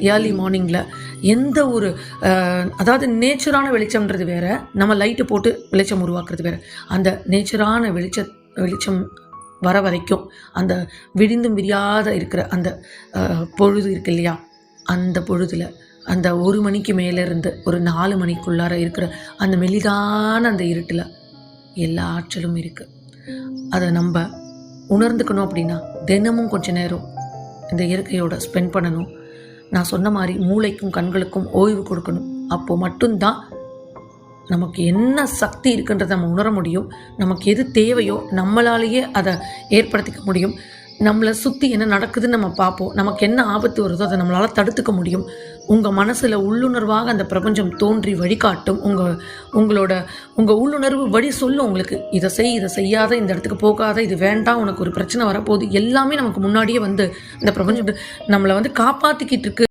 Early மார்னிங்கில் எந்த ஒரு அதாவது நேச்சரான வெளிச்சம்ன்றது வேற நம்ம லைட்டு போட்டு வெளிச்சம் உருவாக்குறது வேற. அந்த நேச்சரான வெளிச்ச வெளிச்சம் வர வரைக்கும் அந்த விடிந்தும் விரியாத இருக்கிற அந்த பொழுது இருக்கு இல்லையா? அந்த பொழுதில் அந்த ஒரு மணிக்கு மேலே இருந்து ஒரு நாலு மணிக்குள்ளார இருக்கிற அந்த மெலிதான அந்த இருட்டில் எல்லா ஆற்றலும் இருக்குது அதை நம்ம உணர்ந்துக்கணும் அப்படின்னா தினமும் கொஞ்ச நேரம் இந்த இயற்கையோட ஸ்பெண்ட் பண்ணணும். நான் சொன்ன மாதிரி மூளைக்கும் கண்களுக்கும் ஓய்வு கொடுக்கணும். அப்போ மட்டும்தான் நமக்கு என்ன சக்தி இருக்குன்றதை நம்ம உணர முடியும். நமக்கு எது தேவையோ நம்மளாலேயே அதை ஏற்படுத்திக்க முடியும். நம்மளை சுற்றி என்ன நடக்குதுன்னு நம்ம பார்ப்போம். நமக்கு என்ன ஆபத்து வருதோ அதை நம்மளால் தடுத்துக்க முடியும். உங்கள் மனசில் உள்ளுணர்வாக அந்த பிரபஞ்சம் தோன்றி வழிகாட்டும். உங்கள் உங்களோட உங்கள் உள்ளுணர்வு வழி சொல்லும் உங்களுக்கு. இதை செய் இதை செய்யாத இந்த இடத்துக்கு போகாத இது வேண்டாம் உனக்கு ஒரு பிரச்சனை வரப்போகுது. எல்லாமே நமக்கு முன்னாடியே வந்து இந்த பிரபஞ்சம் நம்மளை வந்து காப்பாற்றிக்கிட்டு இருக்கு.